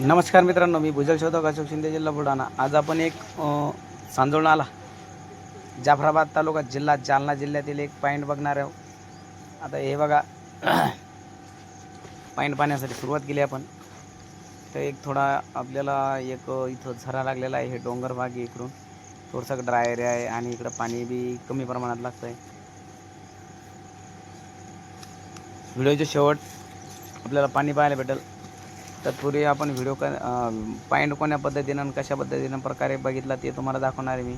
नमस्कार मित्रांनो मी भुजल शोधक अशोक शिंदे जिल्हा बुलढाणा. आज आपण एक अ, सांजोळनाला जाफराबाद तालुका जिल्हा जालना जिल्ह्यातील एक पॉईंट बघणार आहोत. आता हे बघा पॉईंट पाहण्यासाठी सुरुवात केली आपण. तर एक थोडा आपल्याला एक इथं झरा लागलेला आहे हे डोंगर भाग इकडून. थोडंसं ड्राय एरिया आहे आणि इकडं पाणी बी कमी प्रमाणात लागतं आहे व्हिडिओचे शेवट आपल्याला पाणी पाहायला भेटेल. तत्पूर्वी आपण व्हिडिओ क पॉईंट कोण्या पद्धतीनं आणि कशा पद्धतीनं प्रकारे बघितला ते तुम्हाला दाखवणार आहे मी.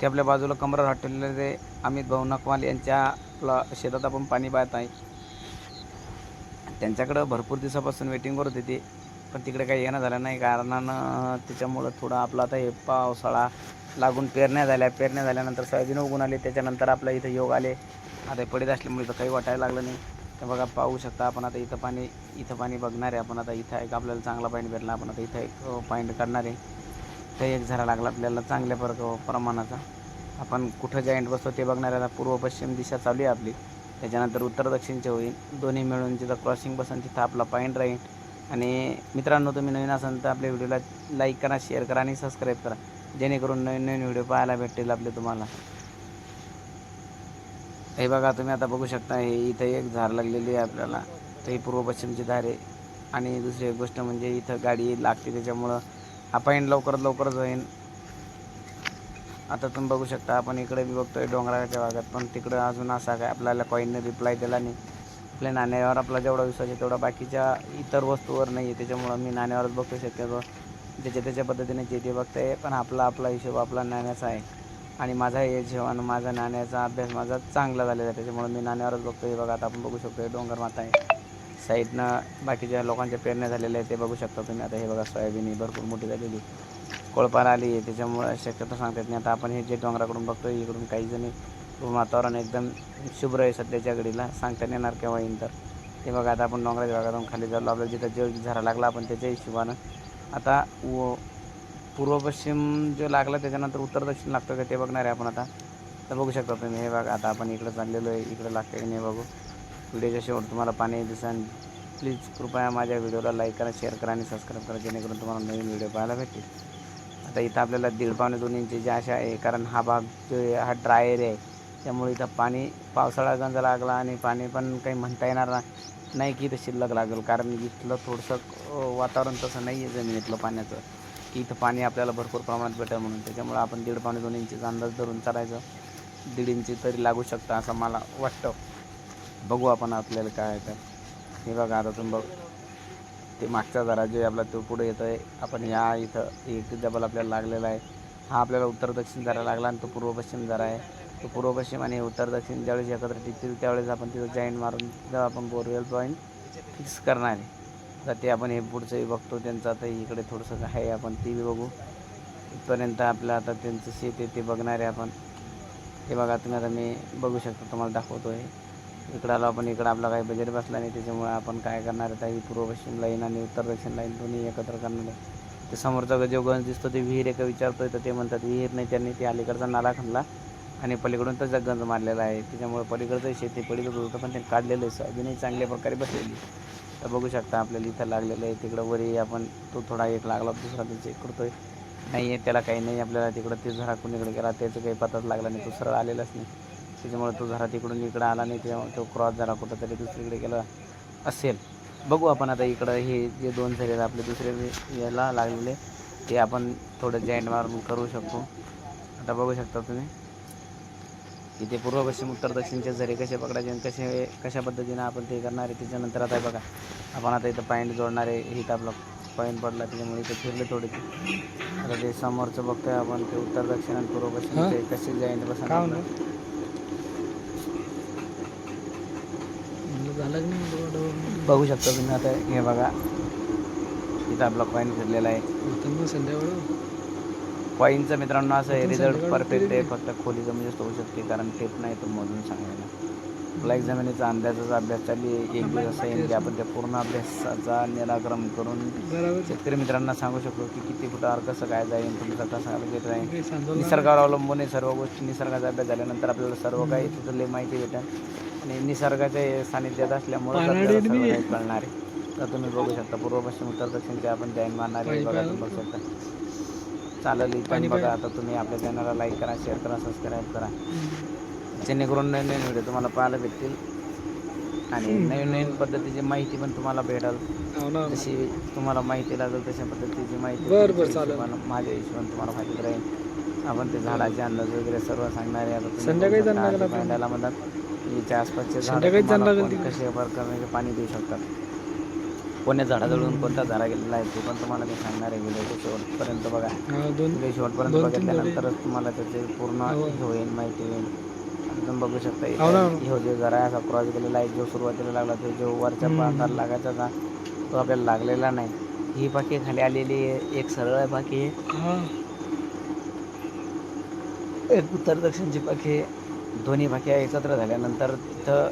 ते आपल्या बाजूला कमरात हॉटेलमध्ये अमित भाऊ नकवाल यांच्या शेतात आपण पाणी पाहत आहे. त्यांच्याकडं भरपूर दिवसापासून वेटिंगवर होते ते. पण तिकडे काही येणं झालं नाही. कारणानं त्याच्यामुळं थोडं आपला आता हे पावसाळा लागून पेरण्या झाल्या. पेरण्या झाल्यानंतर सोयाबीन उगून आले. त्याच्यानंतर आपल्या इथं योग आले. आता पडीत असल्यामुळे तर काही वाटायला लागलं नाही. तर बघा पाहू शकता आपण आता इथं पाणी इथं पाणी बघणार आहे आपण आता. इथं एक आपल्याला चांगला पॉईंट भेटला आपण आता इथं एक पॉईंट काढणार आहे. तर एक झरा लागला आपल्याला चांगल्या प्र प्रमाणाचा. आपण कुठं जॉईंट बसतो ते बघणार आहे. आता पूर्व पश्चिम दिशा चालू आहे आपली. त्याच्यानंतर उत्तर दक्षिणचे होईल. दोन्ही मिळून जिथं क्रॉसिंग बसन तिथं आपला पॉईंट राहील. आणि मित्रांनो तुम्ही नवीन असाल तर आपल्या व्हिडिओला लाईक करा शेअर करा आणि सबस्क्राईब करा. जेणेकरून नवीन नवीन व्हिडिओ पाहायला भेटतील आपले तुम्हाला. हे बघा तुम्ही आता बघू शकता हे इथं एक झाड लागलेली आहे आपल्याला. तर ही पूर्व पश्चिमची धार आहे. आणि दुसरी एक गोष्ट म्हणजे इथं गाडी लागते त्याच्यामुळं आपण लवकरात लवकरच जाईन. आता तुम्ही बघू शकता आपण इकडे बी बघतोय डोंगराच्या भागात पण तिकडं अजून असा काय आपल्याला कॉईनने रिप्लाय दिला नाही. आपल्या नाण्यावर आपला जेवढा विश्वास आहे तेवढा बाकीच्या इतर वस्तूवर नाही आहे. त्याच्यामुळं मी नाण्यावरच बघतो शक्यतो. त्याच्या त्याच्या पद्धतीने जे ते बघतंय पण आपला आपला हिशोब आपला नाण्याचा आहे. आणि माझा हे जेवण माझा नाण्याचा अभ्यास माझा चांगला झालेला आहे. त्याच्यामुळे मी नाण्यावरच बघतो हे बघा आता आपण बघू शकतो हे डोंगर माता आहे. साईडनं बाकीच्या लोकांच्या पेरण्या झालेल्या आहेत ते बघू शकता तुम्ही. आता हे बघा सोयाबीन ही भरपूर मोठी झालेली कोळपाला आली आहे त्याच्यामुळं शक्यतो सांगता येत नाही. आता आपण हे जे डोंगराकडून बघतो इकडून काही जणी वातावरण एकदम शुभ्र आहे सध्याच्या घडीला. सांगता येणार केव्हा येईन तर. ते बघा आता आपण डोंगराच्या भागातून खाली जाऊ आपल्याला जिथं जे झरा लागला आपण त्याच्या हिशोबानं आता व पूर्व पश्चिम जो लागला त्याच्यानंतर उत्तर दक्षिण लागतो का ते बघणार आहे आपण आता. तर बघू शकता तुम्ही. हे बघा आता आपण इकडं चाललेलो आहे. इकडं लागतं की नाही बघू. व्हिडिओच्या शेवट तुम्हाला पाणी दिसन. प्लीज कृपया माझ्या व्हिडिओला लाईक करा शेअर करा आणि सबस्क्राईब करा जेणेकरून तुम्हाला नवीन व्हिडिओ पाहायला भेटेल आता इथं आपल्याला दीड पावणे दोन ज्या अशा आहे कारण हा भाग जो हा ड्राय एरिया आहे. त्यामुळे इथं पाणी पावसाळा गंज लागला आणि पाणी पण काही म्हणता येणार ना- नाही की इथं शिल्लक लागेल. कारण इथलं थोडंसं वातावरण तसं नाही आहे जमिनीतलं पाण्याचं. की इथं पाणी आपल्याला भरपूर प्रमाणात भेटेल म्हणून. त्याच्यामुळं आपण दीड पावणे दोन इंचीचा अंदाज धरून चालायचं. दीड इंची तरी लागू शकतं असं मला वाटतं. बघू आपण आपल्याला काय आहे तर. हे बघा आता तुम्ही बघ. ते मागचा जरा जे आपला तो पुढे येतो आहे आपण या इथं एक डबल आपल्याला लागलेला आहे. हा आपल्याला उत्तर दक्षिण जरा लागला आणि तो पूर्व पश्चिम जरा आहे. तो पूर्व पश्चिम आणि उत्तर दक्षिण ज्यावेळेस एकत्र टिकतील त्यावेळेस आपण तिथं जॉईंट मारून जेव्हा आपण बोरवेल पॉईंट फिक्स करणार आहे. तर ते आपण हे पुढचंही बघतो त्यांचं आता इकडे थोडंसं आहे आपण ती बी बघू. इथपर्यंत आपलं आता त्यांचं शेत आहे ते बघणार आहे आपण. हे बघा तुम्ही आता मी बघू शकतो तुम्हाला दाखवतो आहे इकडं आलो आपण इकडं आपला काही बजेट बसला नाही त्याच्यामुळे आपण काय करणार आहे ही पूर्व पश्चिम लाईन आणि उत्तर दक्षिण लाईन दोन्ही एकत्र करणार आहे. ते समोरचा जो गंज दिसतो ते विहीर एका विचारतो विचारतोय तर ते म्हणतात विहीर नाही त्यांनी ते अलीकडचा नाला खणला आणि पलीकडून त्याचा गंज मारलेला आहे. त्याच्यामुळे पलीकडचं शेती पलीकडं होतं पण त्यांनी काढलेलं आहे सोयाबीनही चांगल्या प्रकारे बसलेली तर बघू शकता आपल्याला इथं लागलेलं आहे. तिकडं वरी आपण तो थोडा एक लागला दुसरा तो चेक करतोय. नाही आहे त्याला काही नाही. आपल्याला तिकडं ते झरा कुणीकडे गेला त्याचं काही पताच लागला नाही. तो सरळ आलेलाच नाही. त्याच्यामुळे तो झरा तिकडून इकडं आला नाही. त्यामुळे तो क्रॉस झाला कुठंतरी दुसरीकडे गेला असेल. बघू आपण आता इकडं हे जे दोन झरे आहेत आपले दुसरे याला लागलेले ते आपण थोडं जॉईंट मारून करू शकतो. आता बघू शकता तुम्ही. इथे पूर्व पश्चिम उत्तर दक्षिणचे झरे कसे पकडायचे आणि कसे कशा पद्धतीनं आपण ते करणार आहे त्याच्यानंतर आता हे बघा. आपण आता इथं पॉईंट जोडणार आहे. इथं आपला पॉईंट पडला त्याच्यामुळे इथं फिरले थोडे आता ते समोरचं बघतोय आपण ते उत्तर दक्षिण आणि पूर्व पश्चिम ते कसे की नाही बघू शकता तुम्ही आता हे बघा. इथं आपला कॉईन फिरलेला आहे. संध्याकाळ. कॉईनचं मित्रांनो असं आहे रिझल्ट परफेक्ट आहे फक्त खोली जमिनीच होऊ शकते कारण टेप नाही तो मोजून सांगायला. ब्लॅक जमिनीचा अंदाजाचा अभ्यास चालली एक दिवस असं येईल की आपण त्या पूर्ण अभ्यासाचा निराक्रम करून शेतकरी मित्रांना सांगू शकतो की किती फुटावर कसं काय जाईल तुमचा कसा घेत राहील निसर्गावर अवलंबून आहे सर्व गोष्टी निसर्गाचा अभ्यास झाल्यानंतर आपल्याला सर्व काही तिथले माहिती भेटेल. आणि निसर्गाच्या सानिध्यात असल्यामुळे कळणार आहे. तर तुम्ही बघू शकता पूर्व पश्चिम उत्तर दक्षिणचे आपण जैन मारणारे बघा तुम्ही बघू शकता. चालेल. इथं पाणी बघा. आता तुम्ही आपल्या चॅनलला लाईक करा शेअर करा सबस्क्राईब करा. जेणेकरून नवीन नवीन व्हिडिओ तुम्हाला पाहायला भेटतील. आणि नवीन नवीन पद्धतीची माहिती पण तुम्हाला भेटेल. हो जशी तुम्हाला माहिती लागेल तशा पद्धतीची माहिती माझ्या हिशोबाने तुम्हाला माहिती राहील. आपण ते झाडाचे अंदाज वगैरे सर्व सांगणार आहे. संध्याकाळी म्हणतात याच्या आसपासचे झाड संध्याकाळीच जाणं लागेल कोण तिकडे. कसे प्रकारे पाणी देऊ शकतात. कोण्या झाडाजवळून कोणता झाडा गेलेला आहे ते पण तुम्हाला ते सांगणार आहे. व्हिडिओ शेवटपर्यंत बघा. दोन व्हिडिओ शेवटपर्यंत बघितल्यानंतरच तुम्हाला त्याचे पूर्ण हो. होईल माहिती होईल. तुम्ही बघू शकता हो जे जरा असा क्रॉस गेलेला आहे जो सुरुवातीला लागला तो जो वरच्या. पानाला लागायचा का तो आपल्याला लागलेला नाही. ही बाकी खाली आलेली एक सरळ आहे बाकी हा. एक उत्तर दक्षिणची पाखी दोन्ही पाख्या एकत्र झाल्यानंतर तिथं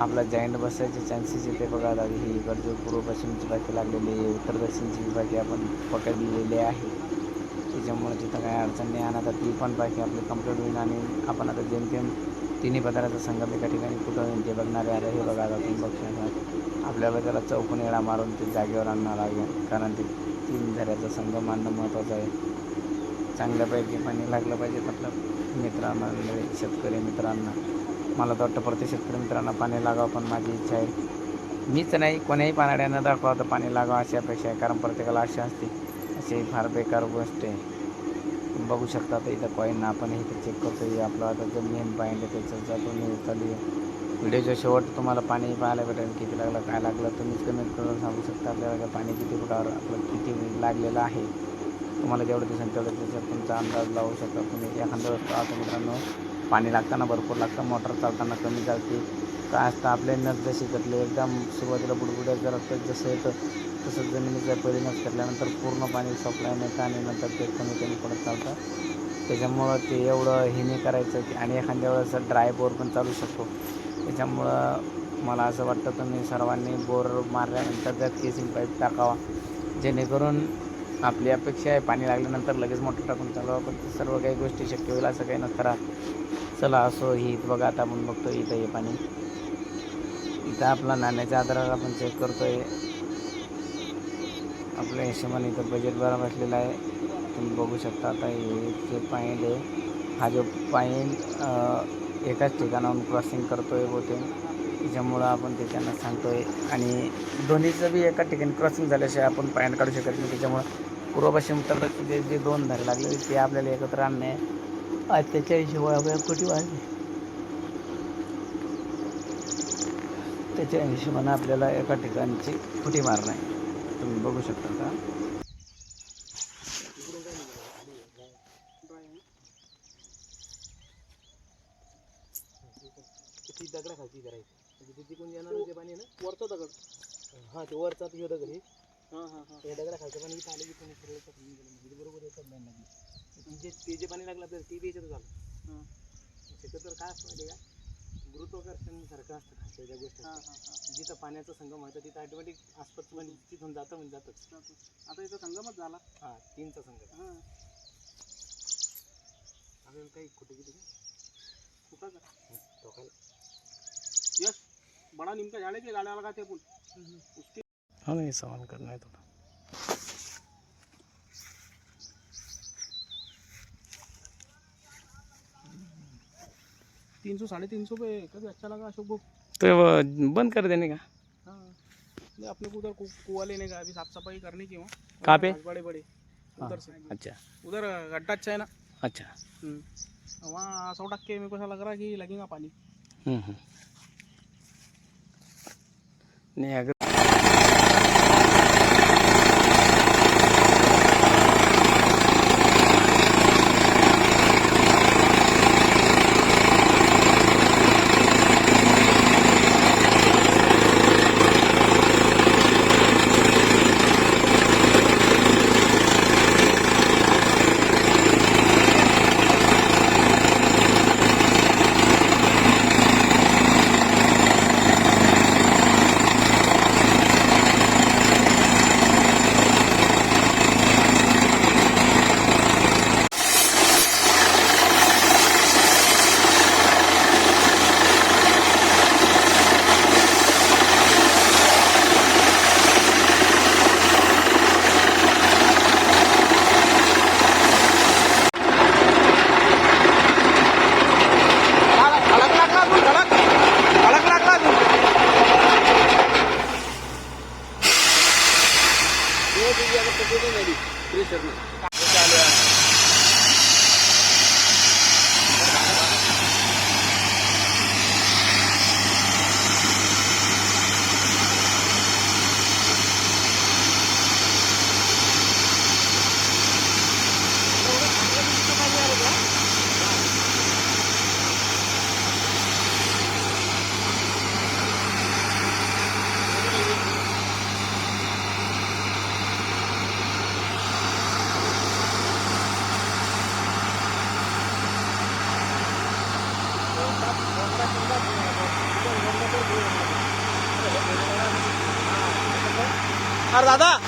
आपला जॉईंट बसायचे चान्सेस येते बघा. आता ही इकडची पूर्व पश्चिमची बाकी लागलेली आहे. उत्तर दक्षिणची पाखी आपण पकडलेली आहे. त्याच्यामुळे तिथं काही अडचण नाही आणि आता ती पण बाकी आपली कंप्लीट होईल आणि आपण आता जेमतेम तिन्ही पदाराचा संगम एका ठिकाणी कुठं होईल ते बघणारे आलं हे बघा आता तुम्ही बघू आपल्याला त्याला चौकून येडा मारून ते जागेवर आणणं लागेल. कारण ते तीन झऱ्याचा संगम आणणं महत्त्वाचं आहे. चांगल्यापैकी पाणी लागलं पाहिजे आपल्या मित्रांना शेतकरी मित्रांना. मला तर वाटतं प्रत्येक शेतकरी मित्रांना पाणी लागावं पण माझी इच्छा आहे. मीच नाही कोण्याही पानाड्यानं दाखवा तर पाणी लागावं अशी अपेक्षा आहे कारण प्रत्येकाला आशा असते. अशी फार बेकार गोष्ट आहे. तुम्ही बघू शकता तर इथं कॉईन आपण इथे चेक करतो आपलं आता जो मेन पॉईंट आहे त्याचं जातो मी चालू आहे. व्हिडिओच्या शेवट तुम्हाला पाणी पाहायला भेटेल किती लागलं काय लागलं तुम्हीच कमेंट करून सांगू शकता आपल्याला पाणी किती फुटावर आपलं किती लागलेलं आहे. तुम्हाला जेवढं दिसेल तेवढं त्याच्यात तुमचा अंदाज लावू शकता तुम्ही. एखाद्या वस्तू आता मित्रांनो पाणी लागताना भरपूर लागतं मोटर चालताना कमी चालते. काय असतं आपले नस जशी कटले एकदम सुरुवातीला बुडबुड्या जर जसं येतं तसं जमिनीचं परिणाम नस कटल्यानंतर पूर्ण पाणी सप्लाय येतं आणि नंतर ते कमी कमी पडत चालतं. त्याच्यामुळं ते एवढं हे नाही करायचं की आणि एखाद्या वेळेस ड्राय बोर पण चालू शकतो. त्याच्यामुळं मला असं वाटतं तुम्ही सर्वांनी बोर मारल्यानंतर त्यात केसिंग पाईप टाकावा. जेणेकरून आपली अपेक्षा आहे पाणी लागल्यानंतर लगेच मोटर टाकून चालवा पण सर्व काही गोष्टी शक्य होईल असं काही नसतं राहत. चला असो ही इथं बघा आता आपण बघतो इथं हे पाणी. इथं आपला नाण्याच्या आधाराला आपण चेक करतोय. आपल्या हिशोबाने इथं बजेट बरा बसलेला आहे. तुम्ही बघू शकता आता हे जे पॉईंट आहे हा जो पॉईंट एकाच ठिकाणाहून क्रॉसिंग करतोय बहुतेक. त्याच्यामुळं आपण त्याच्यानं सांगतोय. आणि दोन्हीचं बी एका ठिकाणी क्रॉसिंग झाल्याशिवाय आपण पॉईंट काढू शकत नाही. त्याच्यामुळं पूर्वपश्चिम उत्तर जे जे दोन धारे लागले ते आपल्याला एकत्र आणणे आज त्याच्या हिशोबाने वाढली. कुठे त्याच्या हिशोबानं आपल्याला एका ठिकाणची फुटी मारणं आहे तुम्ही बघू शकता का? ती दगडा खालची करायची म्हणजे तिथे कोण येणार ते पाणी ना वरचा दगड. हा ते वरचा तो दगड हे हा हा हा. हे दगडा खालचं पाणी इथं आलं की सरळ गेलं म्हणजे. ते बरोबर येतात लागली जे ते जे पाणी लागलं आपल्याला ते बी याच्यात झालं त्याचं तर काय असतं माहिती का? गुरुत्वाकर्षण सारखं असतं खालच्या ज्या गोष्टी जिथं पाण्याचा संगम व्हायचा तिथं ऑटोमॅटिक आसपास पाणी तिथून जातं म्हणजे जातच. आता इथं संगमच झाला. हा तीनचा संगम. आपल्याला काही कुठे किती कुठं टोकाला यस बड़ा नीम का झाड़ कि गाड़ा लगाते हैं अपन हो नाही समान करणं आहे थोडं तीन सौ साढ़े तीन सौ पे कभी अच्छा लगा अशोक को। तो बंद कर देने का? हाँ। अपने को उधर कुआँ लेने का अभी साफ़ सफ़ाई करनी की वहाँ कहाँ पे? बड़े बड़े। उधर से। अच्छा। उधर गड्ढा अच्छा है ना? अच्छा। हम्म। वहाँ सौ टक्के मेरे को ऐसा लग रहा है कि लगेगा पानी। हम्म, हम्म. नहीं अगर अरे दादा